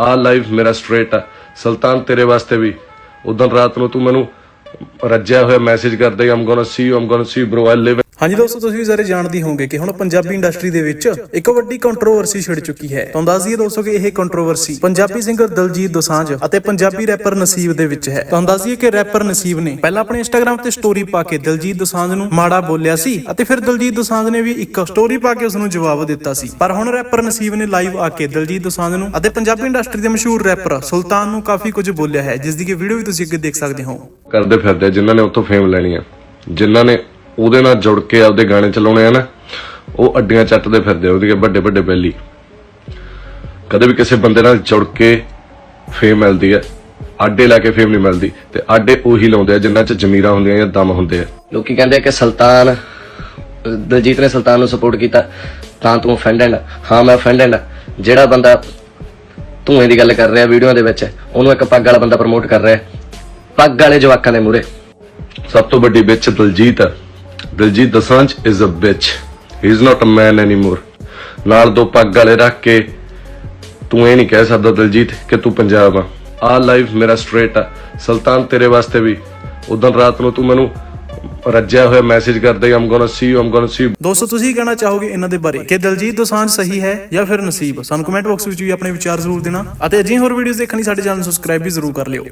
ਆ ਲਾਈਫ ਮੇਰਾ ਸਟ੍ਰੇਟ ਆ। ਸੁਲਤਾਨ, ਤੇਰੇ ਵਾਸਤੇ ਵੀ। ਉਦੋਂ ਰਾਤ ਨੂੰ ਤੂੰ ਮੈਨੂੰ ਰੱਜਿਆ ਹੋਇਆ ਮੈਸੇਜ ਕਰਦਾ I'm gonna see you I'm gonna C bro I live ਹਾਂਜੀ ਦੋਸਤੋ, ਤੁਸੀਂ ਵੀ ਸਾਰੇ ਜਾਣਦੇ ਹੋਵੋਗੇ ਕਿ ਹੁਣ ਪੰਜਾਬੀ ਇੰਡਸਟਰੀ ਦੇ ਵਿੱਚ ਇੱਕ ਵੱਡੀ ਕੰਟਰੋਵਰਸੀ ਛਿੜ ਚੁੱਕੀ ਹੈ। ਤੁਹਾਨੂੰ ਦੱਸ ਦਈਏ ਦੋਸਤੋ ਕਿ ਇਹ ਕੰਟਰੋਵਰਸੀ ਪੰਜਾਬੀ ਸਿੰਗਰ ਦਲਜੀਤ ਦੋਸਾਂਝ ਅਤੇ ਪੰਜਾਬੀ ਰੈਪਰ ਨਸੀਬ ਦੇ ਵਿੱਚ ਹੈ। ਤੁਹਾਨੂੰ ਦੱਸ ਦਈਏ ਕਿ ਰੈਪਰ ਨਸੀਬ ਨੇ ਪਹਿਲਾਂ ਆਪਣੇ ਇੰਸਟਾਗ੍ਰam ਤੇ ਸਟੋਰੀ ਪਾ ਕੇ ਦਲਜੀਤ ਦੋਸਾਂਝ ਨੂੰ ਮਾੜਾ ਬੋਲਿਆ ਸੀ ਅਤੇ ਫਿਰ ਦਲਜੀਤ ਦੋਸਾਂਝ ਨੇ ਵੀ ਇੱਕ ਸਟੋਰੀ ਪਾ ਕੇ ਉਸ ਨੂੰ ਜਵਾਬ ਦਿੱਤਾ ਸੀ। ਪਰ ਹੁਣ ਰੈਪਰ ਨਸੀਬ ਨੇ ਲਾਈਵ ਆ ਕੇ ਦਲਜੀਤ ਦੋਸਾਂਝ ਨੂੰ ਅਤੇ ਪੰਜਾਬੀ ਇੰਡਸਟਰੀ ਦੇ ਮਸ਼ਹੂਰ ਰੈਪਰ ਸੁਲਤਾਨ ਨੂੰ ਕਾਫੀ ਕੁਝ ਬੋਲਿਆ ਹੈ, ਜਿਸ ਦੀ ਕਿ ਵੀਡੀਓ ਵੀ ਤੁਸੀਂ ਅੱਗੇ ਦੇਖ ਸਕਦੇ ਹੋ। ਕਰਦੇ ਫਿਰਦੇ ਜਿਨ੍ਹਾਂ ਨੇ ਉੱਥੋਂ ਫੇਮ ਲੈਣੀ ਆ, ਜਿਨ੍ਹਾਂ ਨੇ ਉਹਦੇ ਨਾਲ ਜੁੜ ਕੇ ਆਪਦੇ ਗਾਣੇ ਚਲਾਉਣੇ ਆ ਨਾ ਉਹ ਅੱਡੀਆਂ ਚੱਟਦੇ ਫਿਰਦੇ ਆ ਉਹਦੀਆਂ ਵੱਡੇ ਵੱਡੇ ਬੈਲੀ। ਕਦੇ ਵੀ ਕਿਸੇ ਬੰਦੇ ਨਾਲ ਜੁੜ ਕੇ ਫੇਮ ਮਿਲਦੀ ਹੈ ਆਡੇ ਲਾ ਕੇ ਫੇਮ ਨਹੀਂ ਮਿਲਦੀ ਤੇ ਆਡੇ ਉਹੀ ਲਾਉਂਦੇ ਆ ਜਿਨ੍ਹਾਂ 'ਚ ਜ਼ਮੀਰਾਂ ਹੁੰਦੀਆਂ ਜਾਂ ਦਮ ਹੁੰਦੇ ਆ। ਲੋਕੀ ਕਹਿੰਦੇ ਆ ਕਿ ਸੁਲਤਾਨ ਦਲਜੀਤ ਨੇ ਸੁਲਤਾਨ ਨੂੰ ਸਪੋਰਟ ਕੀਤਾ ਤਾਂ ਤੂੰ ਅਫੈਂਡਡ ਹਾਂ ਮੈਂ ਅਫੈਂਡਡ ਜਿਹੜਾ ਬੰਦਾ ਧੂਏ ਦੀ ਗੱਲ ਕਰ ਰਿਹਾ ਵੀਡੀਓ ਦੇ ਵਿੱਚ ਉਹਨੂੰ ਇੱਕ ਪੱਗ ਵਾਲਾ ਬੰਦਾ ਪ੍ਰਮੋਟ ਕਰ ਰਿਹਾ। ਪੱਗ ਵਾਲੇ ਜਵਾਕਾਂ ਦੇ ਮੂਰੇ ਸਭ ਤੋਂ ਵੱਡੀ ਵਿੱਚ ਦਲਜੀਤ ਆ। Diljit Dosanjh is a bitch he is not a man anymore ਨਾਲ ਦੋ ਪੱਗ ਵਾਲੇ ਰੱਖ ਕੇ ਤੂੰ ਇਹ ਨਹੀਂ ਕਹਿ ਸਕਦਾ ਦਲਜੀਤ ਕਿ ਤੂੰ ਪੰਜਾਬ ਆ। ਆ ਲਾਈਫ ਮੇਰਾ ਸਟ੍ਰੇਟ ਆ। ਸੁਲਤਾਨ ਤੇਰੇ ਵਾਸਤੇ ਵੀ। ਉਦੋਂ ਰਾਤ ਨੂੰ ਤੂੰ ਮੈਨੂੰ ਰੱਜਿਆ ਹੋਇਆ ਮੈਸੇਜ ਕਰਦਾ I'm gonna see you I'm gonna ਸੀ ਦੋਸਤੋ, ਤੁਸੀਂ ਕਹਿਣਾ ਚਾਹੋਗੇ ਇਹਨਾਂ ਦੇ ਬਾਰੇ? ਕਿ ਦਲਜੀਤ ਦੋਸਾਂਝ ਸਹੀ ਹੈ ਜਾਂ ਫਿਰ ਨਸੀਬ? ਸਾਨੂੰ ਕਮੈਂਟ ਬਾਕਸ ਵਿੱਚ ਵੀ ਆਪਣੇ ਵਿਚਾਰ ਜ਼ਰੂਰ ਦੇਣਾ ਅਤੇ ਅਜਿਹੇ ਹੋਰ ਵੀਡੀਓਜ਼ ਦੇਖਣ ਲਈ ਸਾਡੇ ਚੈਨਲ ਨੂੰ ਸਬਸਕ੍ਰਾਈਬ ਵੀ ਜ਼ਰੂਰ ਕਰ ਲਿਓ।